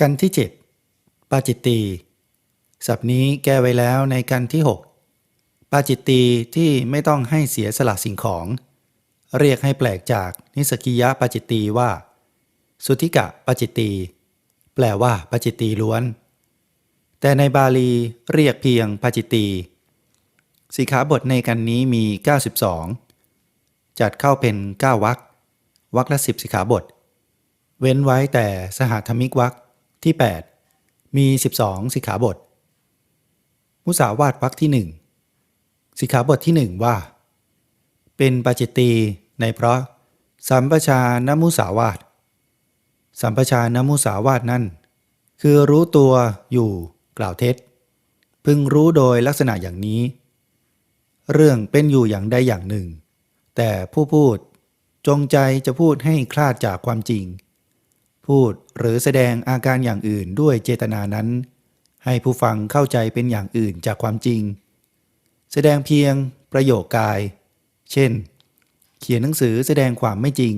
กันที่เจ็ดปาจิตตีศัพท์นี้แก้ไว้แล้วในกันที่หกปาจิตตีที่ไม่ต้องให้เสียสละสิ่งของ เรียกให้แปลกจากนิสกิยะปาจิตตีว่า สุทธิกะปาจิตตีแปลว่าปาจิตตีล้วน แต่ในบาลีเรียกเพียงปาจิตตีสิขาบทในกันนี้มี 92 จัดเข้าเป็น 9วรรควรรคละ10สิขาบท เว้นไว้แต่สหธรรมิกวรรค ที่ 8 มี 12 สิกขาบท มุสาวาทวรรคที่ 1 สิกขาบทที่ 1 ว่า เป็นปาจิตตีในเพราะ สัมปชานมุสาวาท สัมปชานมุสาวาทนั่น คือรู้ตัวอยู่กล่าวเท็จ พึงรู้โดยลักษณะอย่างนี้ เรื่องเป็นอยู่อย่างใดอย่างหนึ่ง แต่ผู้พูดจงใจจะพูดให้คลาดจากความจริง พูดหรือแสดงอาการอย่างอื่นด้วยเจตนานั้น ให้ผู้ฟังเข้าใจเป็นอย่างอื่นจากความจริง แสดงเพียงประโยคกาย เช่น เขียนหนังสือแสดงความไม่จริง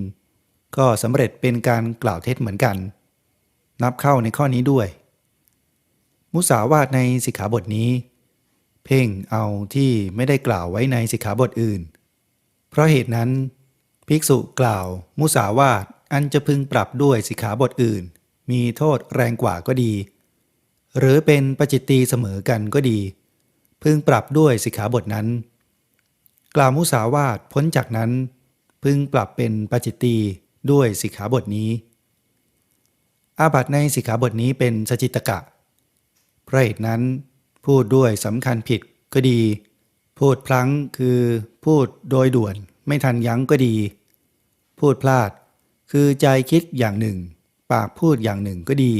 ก็สำเร็จเป็นการกล่าวเท็จเหมือนกัน นับเข้าในข้อนี้ด้วย มุสาวาทในสิกขาบทนี้ เพ่งเอาที่ไม่ได้กล่าวไว้ในสิกขาบทอื่น เพราะเหตุนั้น ภิกษุกล่าวมุสาวาท อันจะพึงปรับด้วยสิกขาบทอื่น มีโทษแรงกว่าก็ดี หรือเป็นปจิตตีเสมอกันก็ดี พึงปรับด้วยสิกขาบทนั้น กล่าวมุสาวาทพ้นจากนั้น พึงปรับเป็นปจิตตีด้วยสิกขาบทนี้ อาบัตในสิกขาบทนี้เป็นสจิตกะเพราะเหตุนั้น พูดด้วยสำคัญผิดก็ดี พูดพลั้งคือพูดโดยด่วนไม่ทันยั้งก็ดี พูดพลาด คือใจคิดอย่างหนึ่ง ปากพูดอย่างหนึ่งก็ดี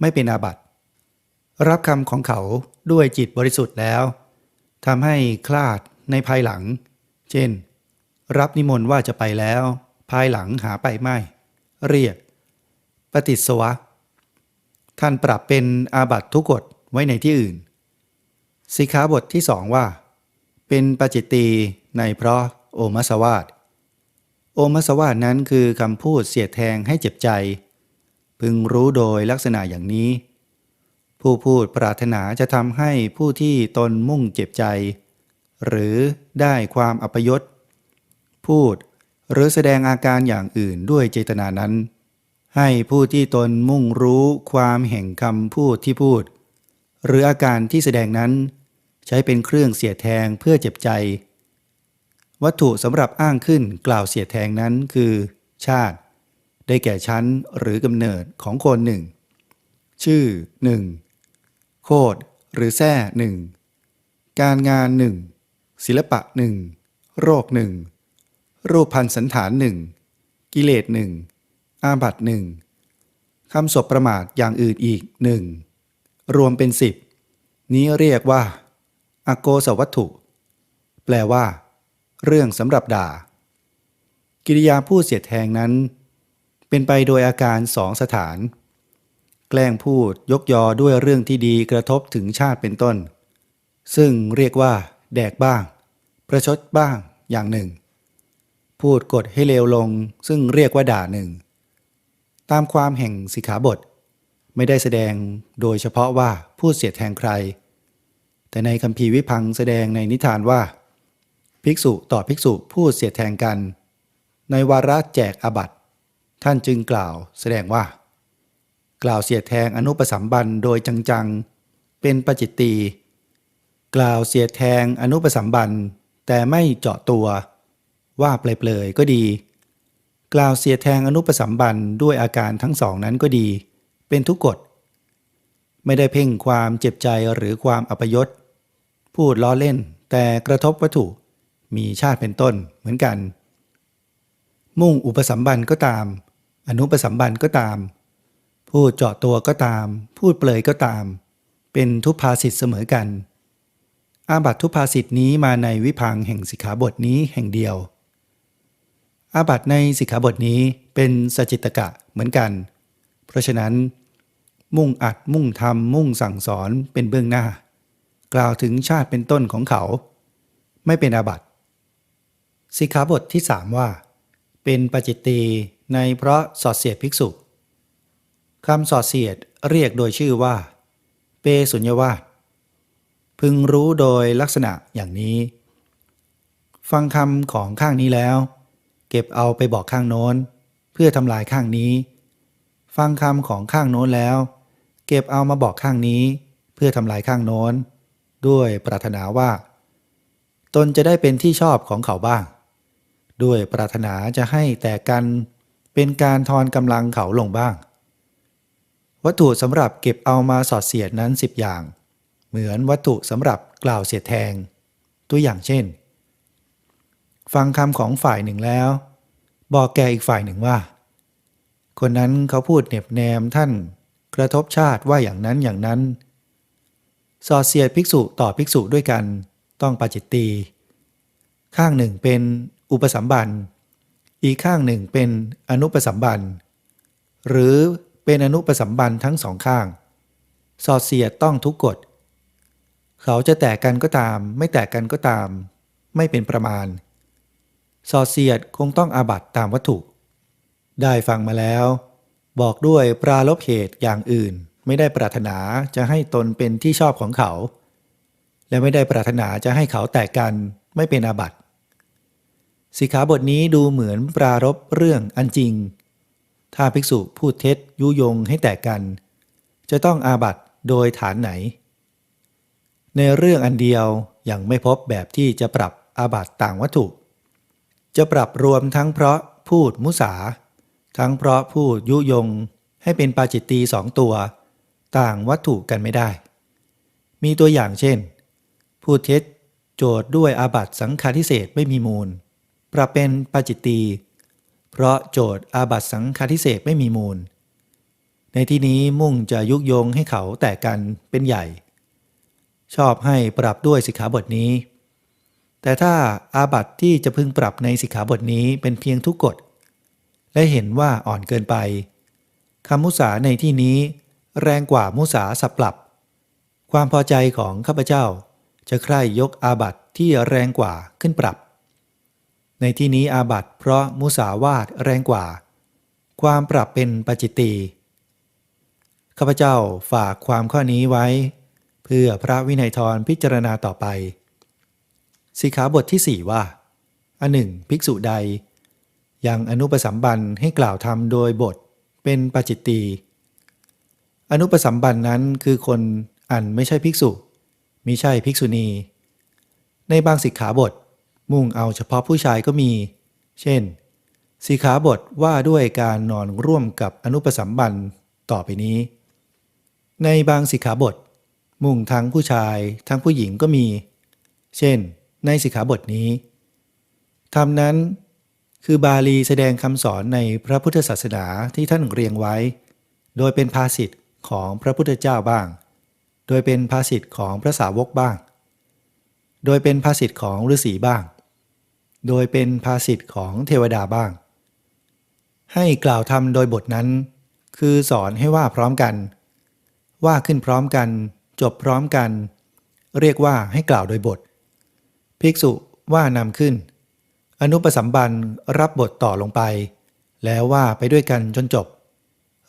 ไม่เป็นอาบัติ รับคำของเขาด้วยจิตบริสุทธิ์แล้วทำให้คลาดในภายหลัง เช่น รับนิมนต์ว่าจะไปแล้ว ภายหลังหาไปไม่ เรียก ปฏิสวะ ท่านปรับเป็นอาบัติทุกกฎไว้ในที่อื่น สิกขาบทที่สองว่า เป็นปจิตตีในเพราะโอมัสวาท โอมัสวาทนั้นคือคำพูดเสียดแทงให้เจ็บใจ พึงรู้โดยลักษณะอย่างนี้ ผู้พูดปรารถนาจะทำให้ผู้ที่ตนมุ่งเจ็บใจ หรือได้ความอัปยศ พูดหรือแสดงอาการอย่างอื่นด้วยเจตนานั้น ให้ผู้ที่ตนมุ่งรู้ความแห่งคำพูดที่พูด หรืออาการที่แสดงนั้น ใช้เป็นเครื่องเสียดแทงเพื่อเจ็บใจ วัตถุสำหรับอ้างขึ้นกล่าวเสียแทงนั้นคือ ชาติ ได้แก่ชั้นหรือกำเนิดของคนหนึ่ง ชื่อหนึ่งโคดหรือแท้หนึ่งการงานหนึ่งศิลปะหนึ่งโรคหนึ่งรูปพันสันฐานหนึ่งกิเลสหนึ่งอาบัตหนึ่งคำศพประมาทอย่างอื่นอีกหนึ่งรวมเป็นสิบนี้เรียกว่า อโกสวัตถุ แปลว่า เรื่องสำหรับด่า กิริยาพูดเสียดแทงนั้น เป็นไปโดยอาการสองสถาน แกล้งพูดยกยอด้วยเรื่องที่ดีกระทบถึงชาติเป็นต้น ซึ่งเรียกว่า แดกบ้าง ประชดบ้างอย่างหนึ่ง พูดกดให้เลวลง ซึ่งเรียกว่าด่าหนึ่ง ตามความแห่งสิกขาบท ไม่ได้แสดงโดยเฉพาะว่าพูดเสียดแทงใคร แต่ในคำพีวิพังแสดงในนิทานว่า ภิกษุต่อภิกษุพูดเสียแทงกัน ในวาระแจกอบัตท่านจึงกล่าวแสดงว่า กล่าวเสียแทงอนุปสัมบันโดยจังๆ เป็นปจิตตีกล่าวเสียแทงอนุปสัมบันแต่ไม่เจาะตัว ว่าเปลยๆก็ดี กล่าวเสียแทงอนุปสัมบันด้วยอาการทั้งสองนั้นก็ดี เป็นทุกกฎ ไม่ได้เพ่งความเจ็บใจหรือความอัปยศพูดล้อเล่นแต่กระทบวัตถุ มีชาติเป็นต้นเหมือนกัน มุ่งอุปสัมบันก็ตาม อนุปสัมบันก็ตาม พูดเจาะตัวก็ตาม พูดเปลยก็ตาม เป็นทุพภาสิทธ์เสมอกัน อาบัตทุพภาสิทธ์นี้มาในวิพังแห่งสิกขาบทนี้แห่งเดียว อาบัตในสิกขาบทนี้เป็นสจิตกะเหมือนกัน เพราะฉะนั้น มุ่งอัดมุ่งทำมุ่งสั่งสอนเป็นเบื้องหน้า กล่าวถึงชาติเป็นต้นของเขา ไม่เป็นอาบัติ สิกขาบทที่สามว่า เป็นปจิตตีในเพราะสอดเสียดภิกษุคำสอดเสียดเรียกโดยชื่อว่า เปสุญญวาสพึงรู้โดยลักษณะอย่างนี้ ฟังคำของข้างนี้แล้ว เก็บเอาไปบอกข้างโน้น เพื่อทำลายข้างนี้ ฟังคำของข้างโน้นแล้ว เก็บเอามาบอกข้างนี้ เพื่อทำลายข้างโน้น ด้วยปรารถนาว่า ตนจะได้เป็นที่ชอบของเขาบ้าง ด้วยปรารถนาจะให้แต่กันเป็นการทอนกำลังเขาลงบ้าง วัตถุสำหรับเก็บเอามาสอดเสียดนั้นสิบอย่าง เหมือนวัตถุสำหรับกล่าวเสียดแทง ตัวอย่างเช่น ฟังคำของฝ่ายหนึ่งแล้ว บอกแกอีกฝ่ายหนึ่งว่า คนนั้นเขาพูดเหน็บแนมท่านกระทบชาติว่าอย่างนั้นอย่างนั้น สอดเสียดภิกษุต่อภิกษุด้วยกัน ต้องปาจิตตีข้างหนึ่งเป็น อุปสัมบัน อีกข้างหนึ่งเป็นอนุปสัมบัน หรือเป็นอนุปสัมบันทั้งสองข้าง สอดเสียดต้องทุกกฎ เขาจะแตกกันก็ตาม ไม่แตกกันก็ตาม ไม่เป็นประมาณ สอดเสียดคงต้องอาบัตตามวัตถุ ได้ฟังมาแล้ว บอกด้วยปราลบเหตุอย่างอื่น ไม่ได้ปรารถนาจะให้ตนเป็นที่ชอบของเขา และไม่ได้ปรารถนาจะให้เขาแตกกันไม่เป็นอาบัติ สิกขาบทนี้ดูเหมือนปรารบเรื่องอันจริง ถ้าภิกษุพูดเท็จยุยงให้แตกกัน จะต้องอาบัตโดยฐานไหน ในเรื่องอันเดียวยังไม่พบแบบที่จะปรับอาบัตต่างวัตถุ จะปรับรวมทั้งเพราะพูดมุสา ทั้งเพราะพูดยุยงให้เป็นปาจิตตีสองตัว ต่างวัตถุกันไม่ได้ มีตัวอย่างเช่น พูดเท็จโจทย์ด้วยอาบัตสังฆาทิเศษไม่มีมูล ปรับเป็นปาจิตตี เพราะโจทย์อาบัตสังฆาทิเศษไม่มีมูล ในที่นี้มุ่งจะยุยงให้เขาแตกกันเป็นใหญ่ ชอบให้ปรับด้วยสิกขาบทนี้ แต่ถ้าอาบัตที่จะพึงปรับในสิกขาบทนี้เป็นเพียงทุกกฎ และเห็นว่าอ่อนเกินไปคำมุสาในที่นี้ แรงกว่ามุสาสับปรับ ความพอใจของข้าพเจ้า จะใคร่ยกอาบัตที่แรงกว่าขึ้นปรับ ในที่นี้อาบัติเพราะมุสาวาทแรงกว่า ความปรับเป็นปจิตตีข้าพเจ้าฝากความข้อนี้ไว้ เพื่อพระวินัยทรพิจารณาต่อไป สิกขาบทที่สี่ว่า อันหนึ่งภิกษุใด ยังอนุปสัมบันให้กล่าวธรรมโดยบทเป็นปจิตตีอนุปสัมบันนั้นคือคนอันไม่ใช่ภิกษุมิใช่ภิกษุณี ในบางสิกขาบท มุ่งเอาเฉพาะผู้ชายก็มี เช่นสิขาบทว่าด้วยการนอนร่วมกับอนุปสัมบันต่อไปนี้ ในบางสิกขาบท มุ่งทั้งผู้ชายทั้งผู้หญิงก็มี เช่น ในสิกขาบทนี้ธรรมนั้นคือบาลีแสดงคำสอนในพระพุทธศาสนาที่ท่านเรียงไว้ โดยเป็นภาษิตของพระพุทธเจ้าบ้าง โดยเป็นภาษิตของพระสาวกบ้าง โดยเป็นภาษิตของฤาษีบ้าง โดยเป็นภาษิตของเทวดาบ้าง ให้กล่าวทำโดยบทนั้น คือสอนให้ว่าพร้อมกัน ว่าขึ้นพร้อมกัน จบพร้อมกัน เรียกว่าให้กล่าวโดยบท ภิกษุว่านำขึ้น อนุปสัมบันรับบทต่อลงไป แล้วว่าไปด้วยกันจนจบ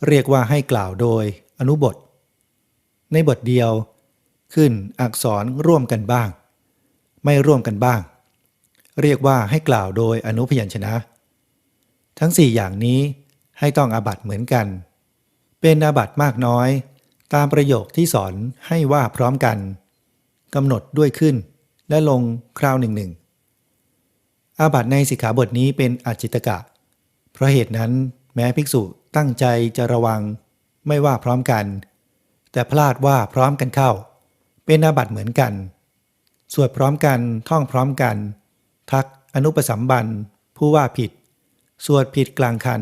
เรียกว่าให้กล่าวโดยอนุบท ในบทเดียว ขึ้นอักษรร่วมกันบ้าง ไม่ร่วมกันบ้าง เรียกว่าให้กล่าวโดยอนุพยัญชนะ ทั้งสี่อย่างนี้ให้ต้องอาบัตเหมือนกัน เป็นอาบัตมากน้อย ตามประโยคที่สอนให้ว่าพร้อมกันกำหนดด้วยขึ้น และลงคราวหนึ่งหนึ่งอาบัตในสิกขาบทนี้เป็นอจิตกะ เพราะเหตุนั้นแม้ภิกษุตั้งใจจะระวังไม่ว่าพร้อมกัน แต่พลาดว่าพร้อมกันเข้า เป็นอาบัตเหมือนกัน สวดพร้อมกันท่องพร้อมกัน ทักอนุปสัมบันผู้ว่าผิด สวดผิดกลางคัน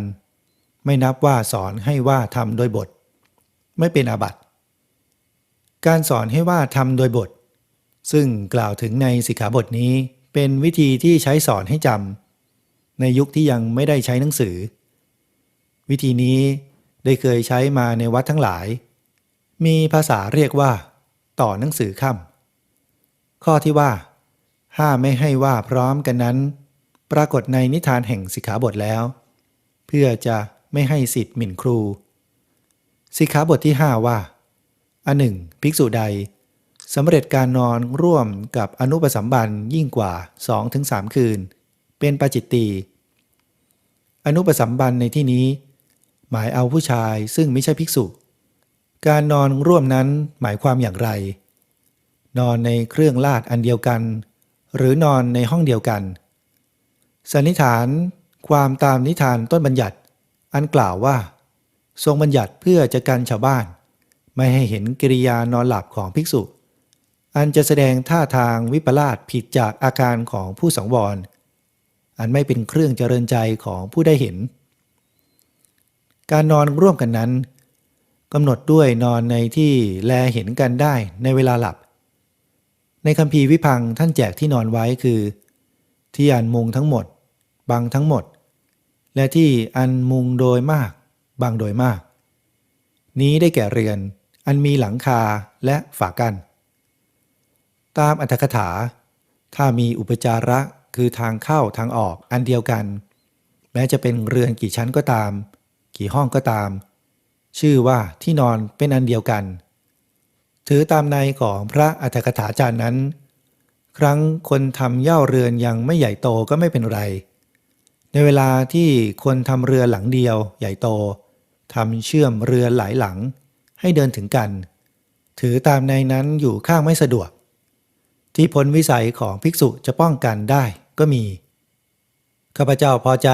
ไม่นับว่าสอนให้ว่าทำโดยบท ไม่เป็นอาบัติ การสอนให้ว่าทำโดยบท ซึ่งกล่าวถึงในสิกขาบทนี้เป็นวิธีที่ใช้สอนให้จำในยุคที่ยังไม่ได้ใช้หนังสือ วิธีนี้ได้เคยใช้มาในวัดทั้งหลาย มีภาษาเรียกว่า ต่อหนังสือค่ำ ข้อที่ว่าห้าไม่ให้ว่าพร้อมกันนั้น ปรากฏในนิทานแห่งสิกขาบทแล้ว เพื่อจะไม่ให้สิทธิ์หมิ่นครู สิกขาบทที่ 5 ว่า อันหนึ่งภิกษุใดสำเร็จการนอนร่วมกับอนุปสัมบันยิ่งกว่า 2-3 คืน เป็นปาจิตตีอนุปสัมบันในที่นี้ หมายเอาผู้ชายซึ่งไม่ใช่ภิกษุ การนอนร่วมนั้นหมายความอย่างไร นอนในเครื่องลาดอันเดียวกัน หรือนอนในห้องเดียวกันสันนิษฐานความตามนิทานต้นบัญญัติ อันกล่าวว่า ทรงบัญญัติเพื่อจะกันชาวบ้าน ไม่ให้เห็นกิริยานอนหลับของภิกษุ อันจะแสดงท่าทางวิปลาสผิดจากอาการของผู้สังวร อันไม่เป็นเครื่องเจริญใจของผู้ได้เห็น การนอนร่วมกันนั้นกำหนดด้วยนอนในที่แลเห็นกันได้ในเวลาหลับ ในคำพีวิพังท่านแจกที่นอนไว้คือ ที่อันมุงทั้งหมด บังทั้งหมด และที่อันมุงโดยมาก บังโดยมาก นี้ได้แก่เรือน อันมีหลังคาและฝากันตามอัตถกถา ถ้ามีอุปจาระคือทางเข้าทางออกอันเดียวกัน แม้จะเป็นเรือนกี่ชั้นก็ตาม กี่ห้องก็ตาม ชื่อว่าที่นอนเป็นอันเดียวกัน ถือตามในของพระอัตถกถาจารย์นั้น ครั้งคนทำเย่าเรือนยังไม่ใหญ่โตก็ไม่เป็นไร ในเวลาที่คนทำเรือหลังเดียวใหญ่โตทำเชื่อมเรือหลายหลังให้เดินถึงกัน ถือตามในนั้นอยู่ข้างไม่สะดวก ที่พ้นวิสัยของภิกษุจะป้องกันได้ก็มี ข้าพเจ้าพอใจ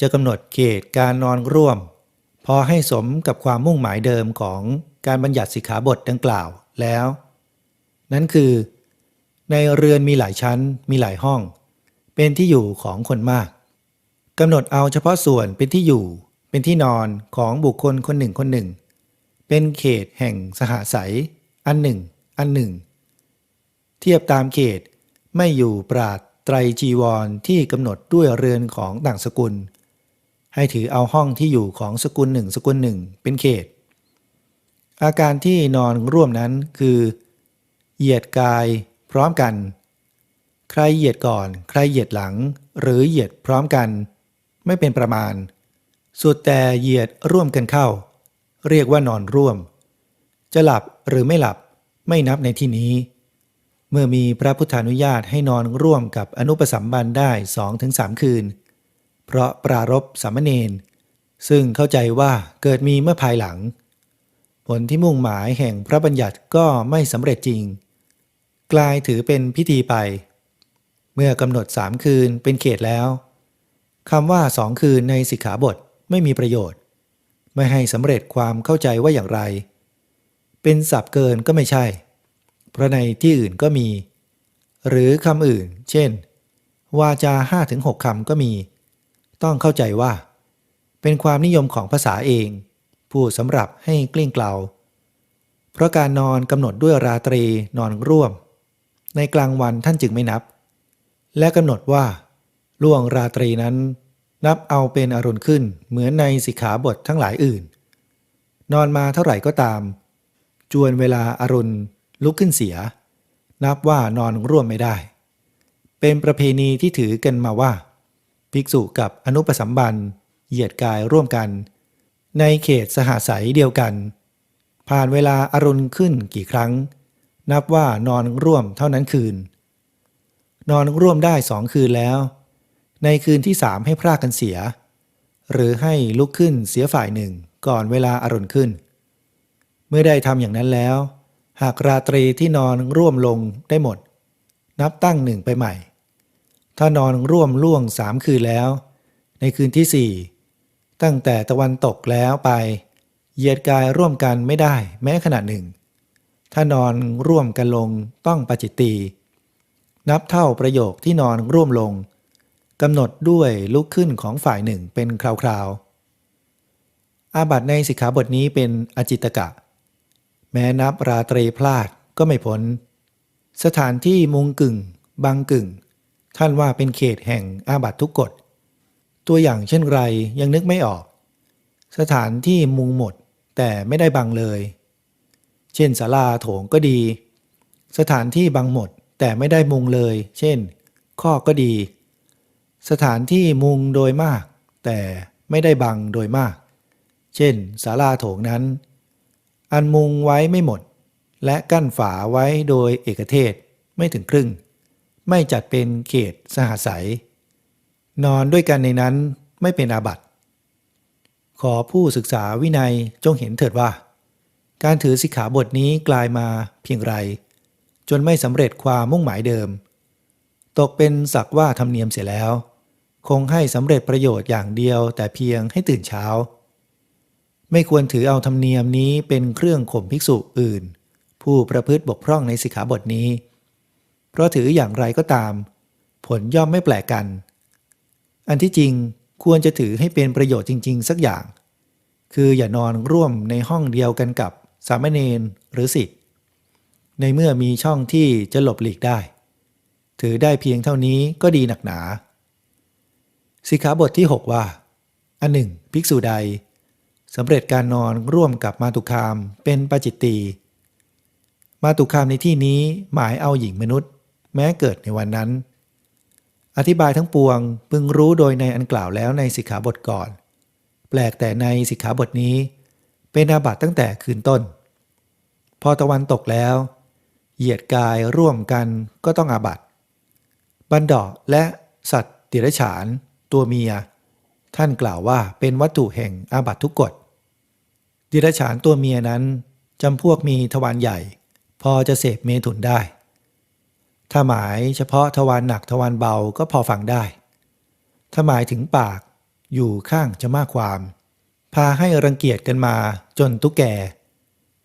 จะกำหนดเขตการนอนร่วม พอให้สมกับความมุ่งหมายเดิมของการบัญญัติสิกขาบทดังกล่าว แล้ว นั้นคือ ในเรือนมีหลายชั้นมีหลายห้อง เป็นที่อยู่ของคนมากกำหนดเอาเฉพาะส่วนเป็นที่อยู่ เป็นที่นอนของบุคคลคนหนึ่งคนหนึ่ง เป็นเขตแห่งสหสัย อันหนึ่ง อันหนึ่ง เทียบตามเขตไม่อยู่ปราดไตรจีวรที่กำหนดด้วยเรือนของต่างสกุล ให้ถือเอาห้องที่อยู่ของสกุลหนึ่งสกุลหนึ่ง เป็นเขต อาการที่นอนร่วมนั้นคือ เหยียดกายพร้อมกัน ใครเหยียดก่อน ใครเหยียดหลัง หรือเหยียดพร้อมกัน ไม่เป็นประมาณ สุดแต่เหยียดร่วมกันเข้า เรียกว่านอนร่วม จะหลับหรือไม่หลับไม่นับในที่นี้ เมื่อมีพระพุทธานุญาตให้นอนร่วมกับอนุปสัมบันได้สองถึงสามคืน เพราะปรารบสามเณรซึ่งเข้าใจว่าเกิดมีเมื่อภายหลัง ลที่มุ่งหมายแห่งพระบัญญัติก็ไม่สำเร็จจริง กลายถือเป็นพิธีไป เมื่อกำหนดสามคืนเป็นเขตแล้วคำว่าสองคืนในสิกขาบทไม่มีประโยชน์ ไม่ให้สำเร็จความเข้าใจว่าอย่างไร เป็นศัพท์เกินก็ไม่ใช่ เพราะในที่อื่นก็มี หรือคำอื่น เช่น วาจาห้าถึงหกคำก็มี ต้องเข้าใจว่า เป็นความนิยมของภาษาเอง พูดสำหรับให้กลิ้งเกลาเพราะการนอนกำหนดด้วยราตรีนอนร่วม ในกลางวันท่านจึงไม่นับ และกำหนดว่า ล่วงราตรีนั้น นับเอาเป็นอรุณขึ้นเหมือนในสิกขาบททั้งหลายอื่น นอนมาเท่าไหร่ก็ตาม จวนเวลาอารุณลุกขึ้นเสีย นับว่านอนร่วมไม่ได้ เป็นประเพณีที่ถือกันมาว่า ภิกษุกับอนุปสัมบันเหยียดกายร่วมกัน ในเขตสหาสัยเดียวกัน ผ่านเวลาอารุณขึ้นกี่ครั้ง นับว่านอนร่วมเท่านั้นคืน นอนร่วมได้สองคืนแล้ว ในคืนที่สามให้พรากกันเสีย หรือให้ลุกขึ้นเสียฝ่ายหนึ่งก่อนเวลาอารุณขึ้น เมื่อได้ทำอย่างนั้นแล้ว หากราตรีที่นอนร่วมลงได้หมด นับตั้งหนึ่งไปใหม่ ถ้านอนร่วมล่วงสามคืนแล้ว ในคืนที่สี่ ตั้งแต่ตะวันตกแล้วไป เหยียดกายร่วมกันไม่ได้แม้ขณะหนึ่ง ถ้านอนร่วมกันลงต้องปจิตตี นับเท่าประโยคที่นอนร่วมลงกำหนดด้วยลุกขึ้นของฝ่ายหนึ่งเป็นคราวๆ อาบัตในสิกขาบทนี้เป็นอจิตกะ แม้นับราตรีพลาดก็ไม่พ้น สถานที่มุงกึ่งบังกึ่ง ท่านว่าเป็นเขตแห่งอาบัตทุกกฎ ตัวอย่างเช่นไรยังนึกไม่ออก สถานที่มุงหมดแต่ไม่ได้บังเลย เช่นศาลาโถงก็ดี สถานที่บังหมดแต่ไม่ได้มุงเลย เช่น ข้อก็ดี สถานที่มุงโดยมาก แต่ไม่ได้บังโดยมาก เช่นศาลาโถงนั้น อันมุงไว้ไม่หมด และกั้นฝาไว้โดยเอกเทศไม่ถึงครึ่ง ไม่จัดเป็นเขตสหสัย นอนด้วยกันในนั้นไม่เป็นอาบัติ ขอผู้ศึกษาวินัยจงเห็นเถิดว่า การถือสิกขาบทนี้กลายมาเพียงไร จนไม่สำเร็จความมุ่งหมายเดิม ตกเป็นสักว่าธรรมเนียมเสียแล้ว คงให้สำเร็จประโยชน์อย่างเดียวแต่เพียงให้ตื่นเช้า ไม่ควรถือเอาธรรมเนียมนี้เป็นเครื่องข่มภิกษุอื่น ผู้ประพฤติบกพร่องในสิกขาบทนี้ เพราะถืออย่างไรก็ตาม ผลย่อมไม่แปลกกัน อันที่จริงควรจะถือให้เป็นประโยชน์จริง ๆ สักอย่าง คืออย่านอนร่วมในห้องเดียวกันกับสามเณรหรือสิทธิ์ในเมื่อมีช่องที่จะหลบหลีกได้ ถือได้เพียงเท่านี้ก็ดีหนักหนา สิกขาบทที่ 6 ว่า อันหนึ่ง ภิกษุใดสำเร็จการนอนร่วมกับมาตุคามเป็นปาจิตตี มาตุคามในที่นี้หมายเอาหญิงมนุษย์ แม้เกิดในวันนั้น อธิบายทั้งปวงพึงรู้โดยในอันกล่าวแล้วในสิกขาบทก่อน แปลกแต่ในสิกขาบทนี้ เป็นอาบัติตั้งแต่คืนต้น พอตะวันตกแล้ว เหยียดกายร่วมกันก็ต้องอาบัติบันดอกและสัตว์ติรฉานตัวเมีย ท่านกล่าวว่าเป็นวัตถุแห่งอาบัติทุกกฎดิรฉานตัวเมียนั้นจำพวกมีทวารใหญ่ พอจะเสพเมถุนได้ ถ้าหมายเฉพาะทวารหนักทวารเบาก็พอฟังได้ ถ้าหมายถึงปากอยู่ข้างจะมากความ พาให้รังเกียจกันมาจนตุ๊กแก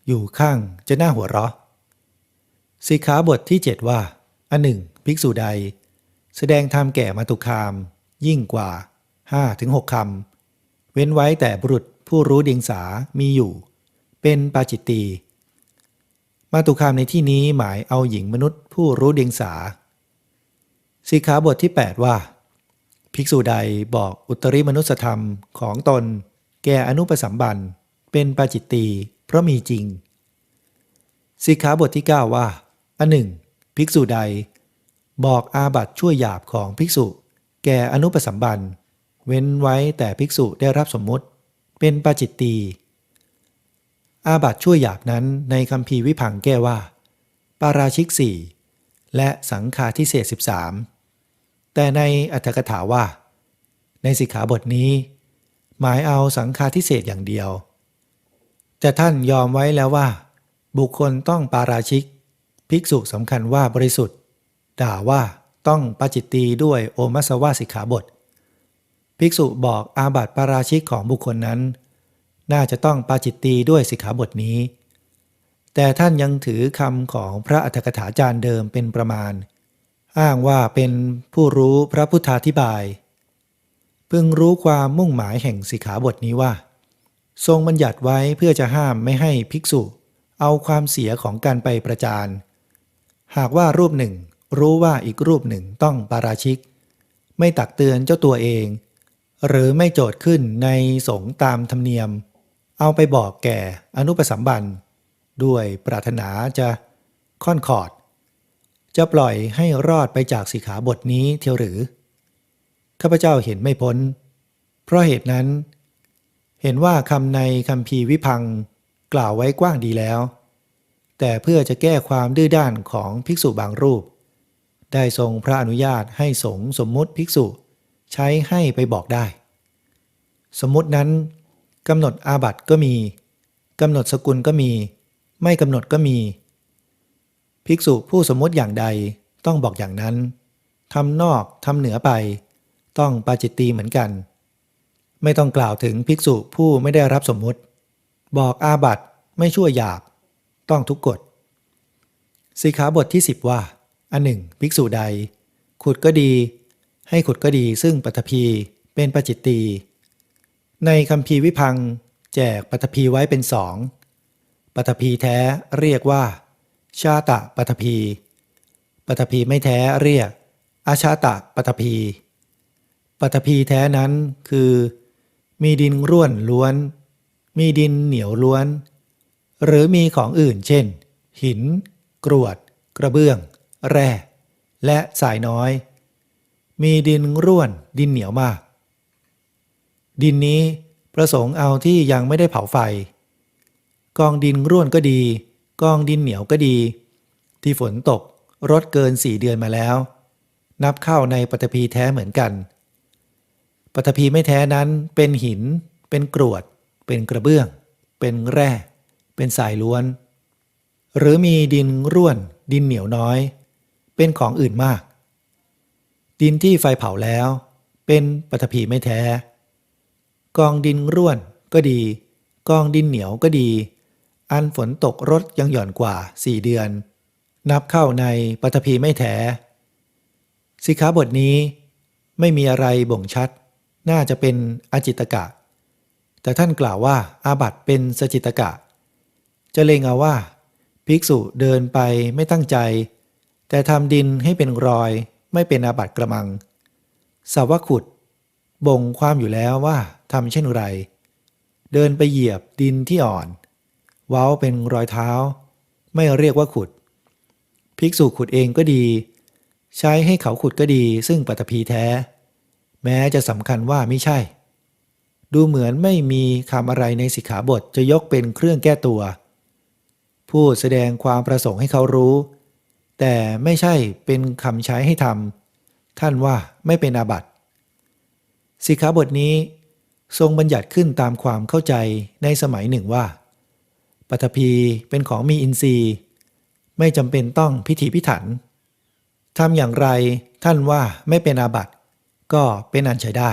อยู่ข้างจะน่าหัวเราะสิกขาบทที่7ว่าอันหนึ่งภิกษุใด แสดงธรรมแก่มาตุคาม ยิ่งกว่า5-6คำเว้นไว้แต่บุรุษผู้รู้เดียงสามีอยู่ เป็นปาจิตตี มาตุคามในที่นี้หมายเอาหญิงมนุษย์ผู้รู้เดียงสาสิกขาบทที่ 8 ว่า ภิกษุใดบอกอุตริมนุสธรรมของตน แก่อนุปสัมบันเป็นปาจิตตีเพราะมีจริงสิกขาบทที่ 9 ว่า อันหนึ่ง ภิกษุใด บอกอาบัตช่วยหยาบของภิกษุ แก่อนุปสัมบันเว้นไว้แต่ภิกษุได้รับสมมุติ เป็นปาจิตตี อาบัตช่วยหยาบนั้นในคำพีวิพังแก้ว่า ปาราชิกสี่และสังฆาทิเศษ13 แต่ในอัตถกถาว่า ในสิกขาบทนี้ หมายเอาสังฆาทิเศษอย่างเดียว แต่ท่านยอมไว้แล้วว่า บุคคลต้องปาราชิก ภิกษุสำคัญว่าบริสุทธิ์ ด่าว่าต้องปาจิตตีด้วยโอมัสวาสิกขาบท ภิกษุบอกอาบัติปาราชิกของบุคคลนั้น น่าจะต้องปาจิตตีด้วยสิกขาบทนี้ แต่ท่านยังถือคำของพระอัฏฐกถาจารย์เดิมเป็นประมาณ อ้างว่าเป็นผู้รู้พระพุทธาธิบาย พึงรู้ความมุ่งหมายแห่งสิกขาบทนี้ว่า ทรงบัญญัติไว้เพื่อจะห้ามไม่ให้ภิกษุ เอาความเสียของการไปประจานหากว่ารูปหนึ่งรู้ว่าอีกรูปหนึ่งต้องปาราชิก ไม่ตักเตือนเจ้าตัวเอง หรือไม่โจทย์ขึ้นในสงตามธรรมเนียม เอาไปบอกแก่อนุปสัมบันด้วยปรารถนาจะค่อนขอด จะปล่อยให้รอดไปจากสิขาบทนี้เทียวหรือ ข้าพเจ้าเห็นไม่พ้น เพราะเหตุนั้น เห็นว่าคำในคำพีวิพังกล่าวไว้กว้างดีแล้ว แต่เพื่อจะแก้ความดื้อด้านของภิกษุบางรูป ได้ทรงพระอนุญาตให้สงสมมุติภิกษุ ใช้ให้ไปบอกได้ สมมุตินั้น กำหนดอาบัติก็มีกำหนดสกุลก็มี ไม่กำหนดก็มี ภิกษุผู้สมมติอย่างใดต้องบอกอย่างนั้นทำนอกทำเหนือไป ต้องปาจิตตีเหมือนกัน ไม่ต้องกล่าวถึงภิกษุผู้ไม่ได้รับสมมติ บอกอาบัติไม่ชั่วหยาบ ต้องทุกกฎสิกขาบทที่ 10 ว่า อันหนึ่งภิกษุใด ขุดก็ดี ให้ขุดก็ดีซึ่งปัตภีเป็นปาจิตตี ในคำพีวิพังแจกปัตภีไว้เป็นสองปัตภีแท้เรียกว่า ชาตะปัตภีปัตภีไม่แท้เรียก อาชาตะปัตภีปัตภีแท้นั้นคือ มีดินร่วนล้วน มีดินเหนียวล้วน หรือมีของอื่นเช่น หิน กรวด กระเบื้อง แร่ และสายน้อย มีดินร่วนดินเหนียวมาก ดินนี้ประสงค์เอาที่ยังไม่ได้เผาไฟ กองดินร่วนก็ดี กองดินเหนียวก็ดี ที่ฝนตกรดเกินสี่เดือนมาแล้ว นับเข้าในปฐพีแท้เหมือนกัน ปฐพีไม่แท้นั้นเป็นหิน เป็นกรวด เป็นกระเบื้อง เป็นแร่ เป็นสายล้วน หรือมีดินร่วน ดินเหนียวน้อย เป็นของอื่นมาก ดินที่ไฟเผาแล้ว เป็นปฐพีไม่แท้ กองดินร่วนก็ดี กองดินเหนียวก็ดี อันฝนตกรดยังหย่อนกว่าสี่เดือน นับเข้าในปฐพีไม่แท้สิกขาบทนี้ ไม่มีอะไรบ่งชัด น่าจะเป็นอจิตกะ แต่ท่านกล่าวว่าอาบัตเป็นสจิตกะ จะเลงเอาว่า ภิกษุเดินไปไม่ตั้งใจ แต่ทำดินให้เป็นรอยไม่เป็นอาบัตกระมังสาวขุดบ่งความอยู่แล้วว่า ทำเช่นไร เดินไปเหยียบดินที่อ่อน เว้าเป็นรอยเท้า ไม่เรียกว่าขุด ภิกษุขุดเองก็ดี ใช้ให้เขาขุดก็ดี ซึ่งปฐพีแท้ แม้จะสำคัญว่าไม่ใช่ ดูเหมือนไม่มีคำอะไรในสิกขาบทจะยกเป็นเครื่องแก้ตัว พูดแสดงความประสงค์ให้เขารู้ แต่ไม่ใช่เป็นคำใช้ให้ทำท่านว่าไม่เป็นอาบัติสิกขาบทนี้ ทรงบัญญัติขึ้นตามความเข้าใจในสมัยหนึ่งว่าปฐพีเป็นของมีอินทรีย์ ไม่จำเป็นต้องพิถีพิถันทำอย่างไรท่านว่าไม่เป็นอาบัติ ก็เป็นอันใช้ได้